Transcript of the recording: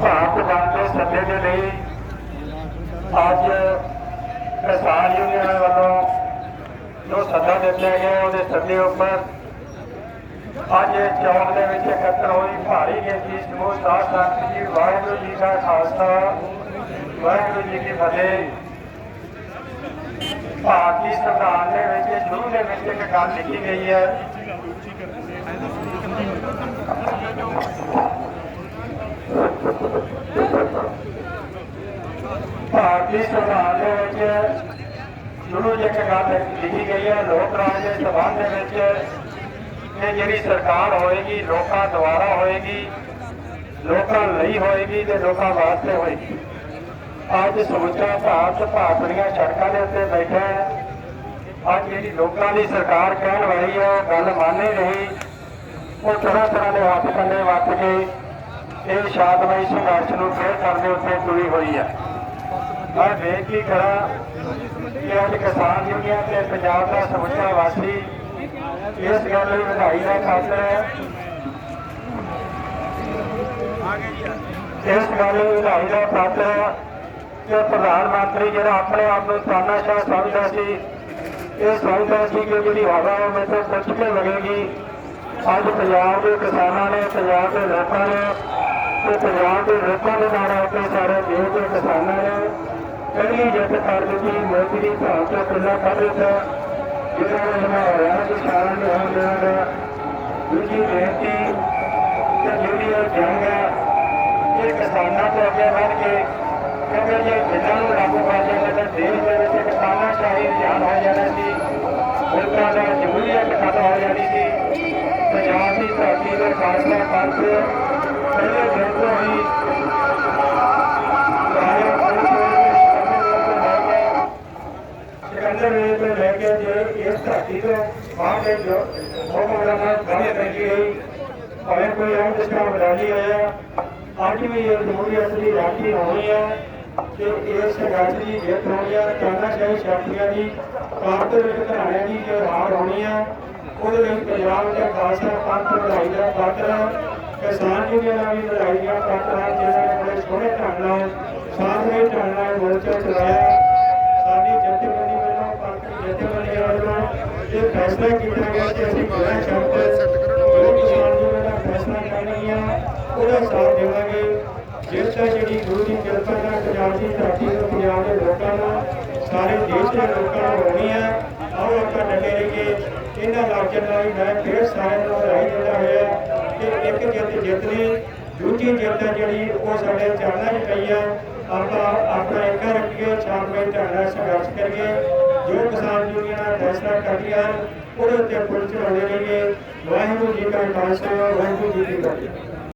ਭਾਰਤ ਬੰਦ ਸੱਦੇ ਦੇ ਲਈ ਅੱਜ ਕਿਸਾਨ ਯੂਨੀਅਨ ਵੱਲੋਂ ਜੋ ਸੱਦਾ ਦਿੱਤਾ ਗਿਆ ਉਹਦੇ ਸੱਦੇ ਉੱਪਰ ਅੱਜ ਇਹ ਚੌਕ ਦੇ ਵਿੱਚ ਇਕੱਤਰ ਹੋਈ ਭਾਰੀ ਗਿਣਤੀ ਸਮੂਹ ਸਾਧ ਸੰਗਤ ਜੀ, ਵਾਹਿਗੁਰੂ ਜੀ ਦਾ ਖਾਲਸਾ, ਵਾਹਿਗੁਰੂ ਜੀ ਕੀ ਫਤਿਹ। ਭਾਰਤੀ ਸੰਵਿਧਾਨ ਦੇ ਵਿੱਚ, ਸ਼ੁਰੂ ਦੇ ਵਿੱਚ ਇੱਕ ਗੱਲ ਲਿਖੀ ਗਈ ਹੈ। ਭਾਰਤੀ ਸੰਵਿਧਾਨ ਦੇ ਵਿੱਚ ਸ਼ੁਰੂ 'ਚ ਇੱਕ ਗੱਲ ਲਿਖੀ ਗਈ ਹੈ, ਲੋਕ ਰਾਜ ਦੇ ਸੰਬੰਧ ਦੇ ਵਿੱਚ ਇਹ ਜਿਹੜੀ ਸਰਕਾਰ ਹੋਏਗੀ, ਲੋਕਾਂ ਦੁਆਰਾ ਹੋਏਗੀ, ਲੋਕਾਂ ਲਈ ਹੋਏਗੀ ਤੇ ਲੋਕਾਂ ਵਾਸਤੇ ਹੋਏਗੀ। ਅੱਜ ਸਮੁੱਚਾ ਭਾਰਤ ਭਾਰਤ ਦੀਆਂ ਸੜਕਾਂ ਦੇ ਉੱਤੇ ਬੈਠਾ ਹੈ। ਅੱਜ ਜਿਹੜੀ ਲੋਕਾਂ ਦੀ ਸਰਕਾਰ ਕਹਿਣ ਵਾਲੀ ਹੈ, ਉਹ ਗੱਲ ਮੰਨ ਨਹੀਂ। ਰਹੀ ਉਹ ਤਰ੍ਹਾਂ ਤਰ੍ਹਾਂ ਦੇ ਹੱਥ ਕੰਡੇ ਵੱਟ ਕੇ ਇਹ ਸ਼ਾਂਤਮਈ ਸੰਘਰਸ਼ ਨੂੰ ਫੇਰ ਕਰਨ ਦੇ ਉੱਤੇ ਤੁਲੀ ਹੋਈ ਹੈ। ਮੈਂ ਬੇਨਤੀ ਕਰਾਂ ਕਿ ਅੱਜ ਕਿਸਾਨ ਯੂਨੀਅਨ ਤੇ ਪੰਜਾਬ ਦਾ ਸਮੁੱਚਾ ਵਾਸੀ ਇਸ ਗੱਲ ਲਈ ਵਧਾਈ ਦਾ ਖਾਤਰ ਹੈ। ਇਸ ਗੱਲ ਲਈ ਵਧਾਈ ਦਾ ਖਾਤਰ ਹੈ ਕਿ ਪ੍ਰਧਾਨ ਮੰਤਰੀ ਜਿਹੜਾ ਆਪਣੇ ਆਪ ਨੂੰ ਤਾਨਾਸ਼ਾਹ ਸਮਝਦਾ ਸੀ, ਇਹ ਸਮਝਦਾ ਸੀ ਕਿ ਜਿਹੜੀ ਹਵਾ ਉਹ ਮੇਰੇ ਤੋਂ ਪੁੱਛ ਕੇ ਲੱਗੇਗੀ। ਅੱਜ ਪੰਜਾਬ ਦੇ ਕਿਸਾਨਾਂ ਨੇ, ਪੰਜਾਬ ਦੇ ਲੋਕਾਂ ਨੇ ਤੇ ਪੰਜਾਬ ਦੇ ਲੋਕਾਂ ਦੇ ਨਾਲ ਆਪਣੇ ਸਾਰੇ ਦੇਸ਼ ਦੇ ਕਿਸਾਨਾਂ ਨੇ ਪਹਿਲੀ ਜਿੱਤ ਕਰ ਦਿੱਤੀ, ਮੋਦੀ ਦੀ ਭਾਵ ਤੋਂ ਕਿੰਨਾ ਕਰ ਦਿੱਤਾ। ਜਿਹੜਾ ਇਹਨਾਂ ਹੋਇਆ ਕਿ ਸਾਰਿਆਂ ਨੂੰ ਹੋ ਦੂਜੀ ਬੇਨਤੀ ਕਿ ਜਿਹੜੀ ਇਹ ਜੰਗ ਹੈ, ਇਹ ਕਿਸਾਨਾਂ ਤੋਂ ਅੱਗੇ ਵੱਧ ਕੇ ਕਿਉਂਕਿ ਜੇ ਜਿੱਦਾਂ ਨੂੰ ਲਾਗੂ ਕਰ ਜਾਂਦੇ ਤਾਂ ਦੇਸ਼ ਦੇ ਵਿੱਚ ਕਿਸਾਨਾਂ ਸ਼ਾਹੀ ਧਿਆਨ ਹੋ ਜਾਣਾ ਸੀ, ਮੁਲਕਾਂ ਦਾ ਜਮਹੂਰੀਅਤ ਖਤਮ ਹੋ ਜਾਣੀ ਸੀ। ਪੰਜਾਬ ਦੀ ਧਰਤੀ ਦਾ ਫਾਸਲਾ ਪੰਥ ਪਹਿਲੇ ਦਿਨ ਸਿਕੰਦਰ ਵੇਲੇ ਤੋਂ ਲੈ ਕੇ ਜੇ ਇਸ ਧਰਤੀ ਤੋਂ ਬਾਹਰ ਦੇ ਜੋ ਹੁਕਮਰਾਨਾਂ ਨਾਲ ਗੱਲ ਕਰੀ ਭਾਵੇਂ ਕੋਈ ਆਮ ਜਿਸਕਾ ਬਰਾਜੀ ਆਇਆ, ਅੱਜ ਵੀ ਇਹ ਜਮਹੂਰੀਅਤ ਦੀ ਰਾਖੀ ਹੋਣੀ ਹੈ ਕਿ ਇਸ ਸੰਘਰਸ਼ ਦੀ ਜਿੱਤ ਹੋਣੀ ਹੈ ਤਾਨਾਸ਼ਾਹੀ ਸ਼ਕਤੀਆਂ ਦੀ ਕਾਰਤ ਘਰਾਣਿਆਂ ਦੀ ਜੋ ਹਾਰ ਹੋਣੀ ਹੈ ਉਹਦੇ ਲਈ ਪੰਜਾਬ ਦੇ ਖਾਲਸਾ ਪੰਥ ਲੜਾਈ ਦਾ ਪਾਤਰ ਕਿਸਾਨ ਯੂਨੀਅਨਾਂ ਵੀ ਲੜਾਈ ਦਾ ਪਾਤਰ ਹੈ ਬੜੇ ਸੋਹਣੇ ਢੰਗ ਨਾਲ ਸਾਥਵੇਂ ਢੰਗ ਨਾਲ ਮੋਰਚਾ ਚਲਾਇਆ। ਪਾਰਟੀ ਵੱਲੋਂ ਇਹ ਫੈਸਲਾ ਕੀਤਾ ਗਿਆ ਕਿ ਅਸੀਂ ਬਿਨਾਂ ਸ਼ਰਤ ਜੋ ਕਿਸਾਨ ਯੂਨੀਅਨ ਦਾ ਫੈਸਲਾ ਕਰਨੀ ਉਹਦਾ ਸਾਥ ਦੇਵਾਂਗੇ ਜਿਸ ਤਰ੍ਹਾਂ ਜਿਹੜੀ ਗੁਰੂ ਦੀ ਕਿਰਪਾ ਨਾਲ ਪੰਜਾਬ ਦੀ ਧਰਤੀ ਤੋਂ ਪੰਜਾਬ ਦੇ ਲੋਕਾਂ ਨੂੰ ਸਾਰੇ ਦੇਸ਼ ਦੇ ਲੋਕਾਂ ਨੂੰ ਹੋਣੀ ਹੈ ਆਓ ਆਪਾਂ ਡਟੇ ਰਹੀਏ ਇਹਨਾਂ ਲਾਚਨ ਨਾਲ ਮੈਂ ਫਿਰ ਸਾਰਿਆਂ ਨੂੰ ਵਧਾਈ ਦਿੰਦਾ ਹੋਇਆ ਕਿ ਇੱਕ ਜਿੱਤ ਜਿੱਤ ਲਈ ਦੂਜੀ ਜਿੱਤ ਹੈ ਜਿਹੜੀ ਉਹ ਸਾਡੇ ਚਰਨਾਂ 'ਚ ਪਈ ਆ ਆਪਾਂ ਆਪਣਾ ਇੱਕ ਰੱਖੀਏ ਛਾਪਵੇਂ ਢੰਗਾਂ ਸੰਘਰਸ਼ ਕਰੀਏ ਜੋ ਕਿਸਾਨ ਯੂਨੀਅਨਾਂ ਫੈਸਲਾ ਕਰਦੀਆਂ ਉਹਦੇ ਉੱਤੇ ਪੁਲਿਸ ਚੜਾਉਂਦੇ ਰਹੀਏ ਵਾਹਿਗੁਰੂ ਜੀ ਕਾ ਖਾਲਸਾ, ਵਾਹਿਗੁਰੂ ਜੀ ਕੀ ਫਤਿਹ।